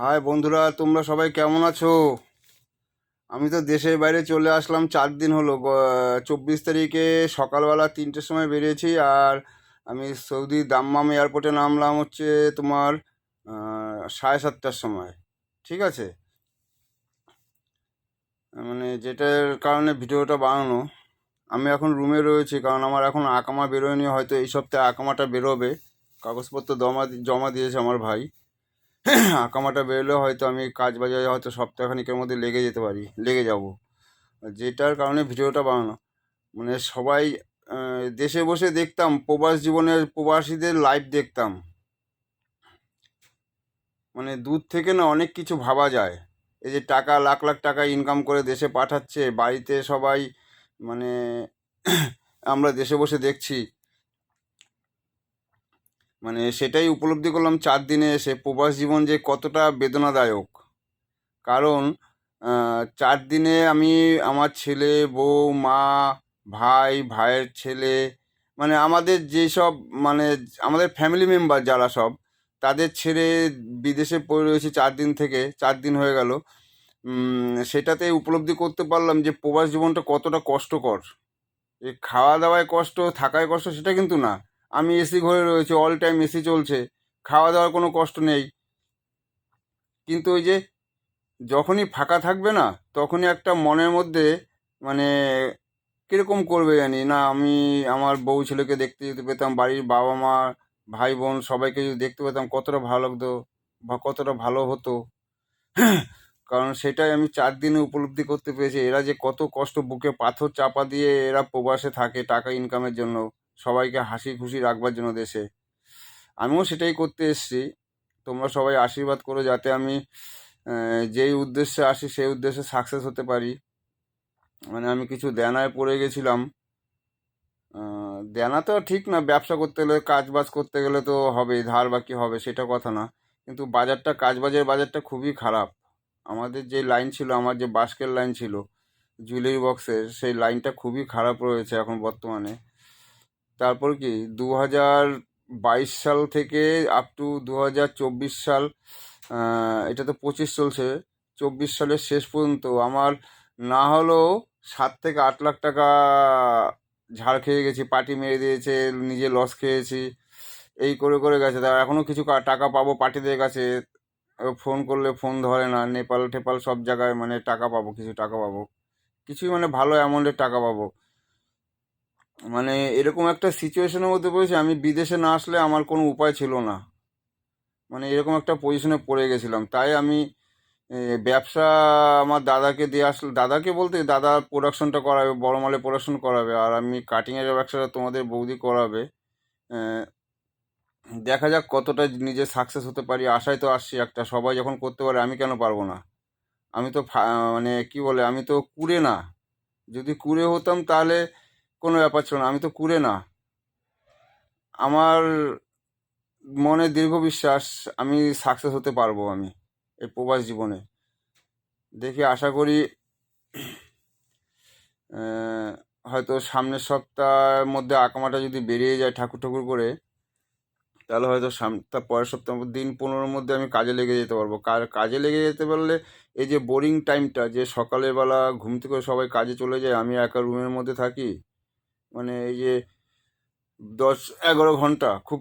High বন্ধুরা, তোমরা সবাই কেমন আছো? আমি তো দেশের বাইরে চলে আসলাম, চার দিন হলো। চব্বিশ তারিখে সকালবেলা তিনটের সময় বেরিয়েছি আর আমি সৌদি দাম্মাম এয়ারপোর্টে নামলাম হচ্ছে তোমার সাড়ে সাতটার সময়। ঠিক আছে? মানে যেটার কারণে ভিডিওটা বানানো, আমি এখন রুমে রয়েছি কারণ আমার এখন আকামা বেরোয়নি, হয়তো এই সপ্তাহে আকামাটা বেরোবে। কাগজপত্র জমা জমা দিয়েছে আমার ভাই। আঁকামাটা বেরোলে হয়তো আমি কাজ বাজারে হয়তো সপ্তাহখানিকের মধ্যে লেগে যেতে পারি, লেগে যাব। যেটার কারণে ভিডিওটা বানানো। মানে সবাই দেশে বসে দেখতাম, প্রবাস জীবনের প্রবাসীদের লাইভ দেখতাম। মানে দূর থেকে না অনেক কিছু ভাবা যায়। এই যে টাকা, লাখ লাখ টাকা ইনকাম করে দেশে পাঠাচ্ছে, বাড়িতে সবাই মানে আমরা দেশে বসে দেখছি মানে সেটাই উপলব্ধি করলাম চার দিনে এসে। প্রবাস জীবন যে কতটা বেদনাদায়ক। কারণ চার দিনে আমি আমার ছেলে, বউ, মা, ভাই, ভাইয়ের ছেলে মানে আমাদের যেসব মানে আমাদের ফ্যামিলি মেম্বার যারা সব, তাদের ছেড়ে বিদেশে পড়ে রয়েছে চার দিন থেকে, চার দিন হয়ে গেল। সেটাতে উপলব্ধি করতে পারলাম যে প্রবাস জীবনটা কতটা কষ্টকর। এই খাওয়া দাওয়ায় কষ্ট, থাকায় কষ্ট, সেটা কিন্তু না। আমি এসি ঘরে রয়েছে অল টাইম এসি চলছে, খাওয়া দাওয়ার কোনো কষ্ট নেই। কিন্তু ওই যে যখনই ফাঁকা থাকবে না, তখনই একটা মনের মধ্যে মানে কীরকম করবে জানি? না, আমি আমার বউ ছেলেকে দেখতে যেতে পেতাম, বাড়ির বাবা মা, ভাই বোন সবাইকে যদি দেখতে পেতাম, কতটা ভালো লাগতো বা কতটা ভালো হতো। কারণ সেটাই আমি চার দিনে উপলব্ধি করতে পেরেছি, এরা যে কত কষ্ট বুকে পাথর চাপা দিয়ে এরা প্রবাসে থাকে টাকা ইনকামের জন্য। সবাইকে হাসি খুশি রাখবার জন্য দেশে। আমিও সেটাই করতে এসেছি। তোমরা সবাই আশীর্বাদ করো যাতে আমি যেই উদ্দেশ্যে আসি সেই উদ্দেশ্যে সাকসেস হতে পারি। মানে আমি কিছু দেনায় পড়ে গেছিলাম। দেনা তো ঠিক না, ব্যবসা করতে গেলে কাজ বাজ করতে গেলে তো হবে, ধার বাকি হবে সেটা কথা না। কিন্তু বাজারটা, কাজবাজের বাজারটা খুবই খারাপ। আমাদের যে লাইন ছিল, আমার যে বাস্কের লাইন ছিল জুয়েলারি বক্সের সেই লাইনটা খুবই খারাপ রয়েছে এখন বর্তমানে। তারপর কি দু হাজার বাইশ সাল থেকে আপ টু দু হাজার চব্বিশ সাল এটা তো পঁচিশ চলছে, চব্বিশ সালের শেষ পর্যন্ত আমার না হলেও সাত থেকে আট লাখ টাকা ঝাড় খেয়ে গেছি, পার্টি মেরে দিয়েছে, নিজে লস খেয়েছি, এই করে করে গেছে। তা এখনও কিছু টাকা পাবো পার্টিদের কাছে ফোন করলে ফোন ধরে না, নেপাল টেপাল সব জায়গায় মানে টাকা পাবো, কিছু টাকা পাবো, কিছুই মানে ভালো অ্যামাউন্টের টাকা পাবো। মানে এরকম একটা সিচুয়েশনের মধ্যে পড়েছি, আমি বিদেশে না আসলে আমার কোনো উপায় ছিল না। মানে এরকম একটা পজিশনে পড়ে গেছিলাম। তাই আমি ব্যবসা আমার দাদাকে দিয়ে আসলে, দাদাকে বলতে দাদা প্রোডাকশনটা করাবে, বড় মালে প্রোডাকশন করাবে, আর আমি কাটিংয়ের ব্যবসাটা তোমাদের বৌদি করাবে। দেখা যাক কতটা নিজে সাকসেস হতে পারি, আশায় তো আসছি একটা, সবাই যখন করতে পারে আমি কেন পারব না? আমি তো মানে কি বলে, আমি তো কুড়ে না। যদি কুড়ে হতাম তাহলে কোনো ব্যাপার ছিল না, আমি তো কুড়ে না। আমার মনে দীর্ঘ বিশ্বাস, আমি সাকসেস হতে পারব আমি এই প্রবাস জীবনে। দেখি আশা করি হয়তো সামনের সপ্তাহের মধ্যে আকামাটা যদি বেরিয়ে যায় ঠাকুর ঠাকুর করে, তাহলে হয়তো সাম, তার পরের সপ্তাহ দিন পনেরোর মধ্যে আমি কাজে লেগে যেতে পারব। কাজে লেগে যেতে পারলে এই যে বোরিং টাইমটা যে সকালের বেলা ঘুম থেকে সবাই কাজে চলে যায়, আমি একা রুমের মধ্যে থাকি মানে এই যে দশ, এগারো ঘণ্টা খুব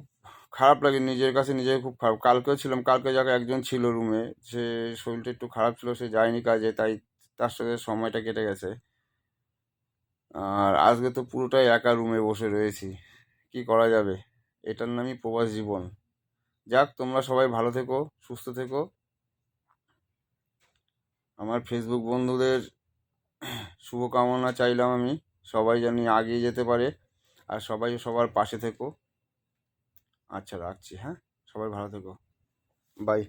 খারাপ লাগে নিজের কাছে নিজের খুব খারাপ। কালকেও ছিলাম, কালকে যাকে একজন ছিল রুমে সে শরীরটা একটু খারাপ ছিল, সে যায়নি কাজে, তাই তার সাথে সময়টা কেটে গেছে। আর আজকে তো পুরোটাই একা রুমে বসে রয়েছি। কি করা যাবে? এটার নামই প্রবাস জীবন। যাক, তোমরা সবাই ভালো থেকো, সুস্থ থেকো। আমার ফেসবুক বন্ধুদের শুভকামনা চাইলাম আমি। সবাই যেন আগিয়ে যেতে পারে। আর সবাই সবার পাশে থেকো। আচ্ছা রাখছি হ্যাঁ? সবাই ভালো থেকো। বাই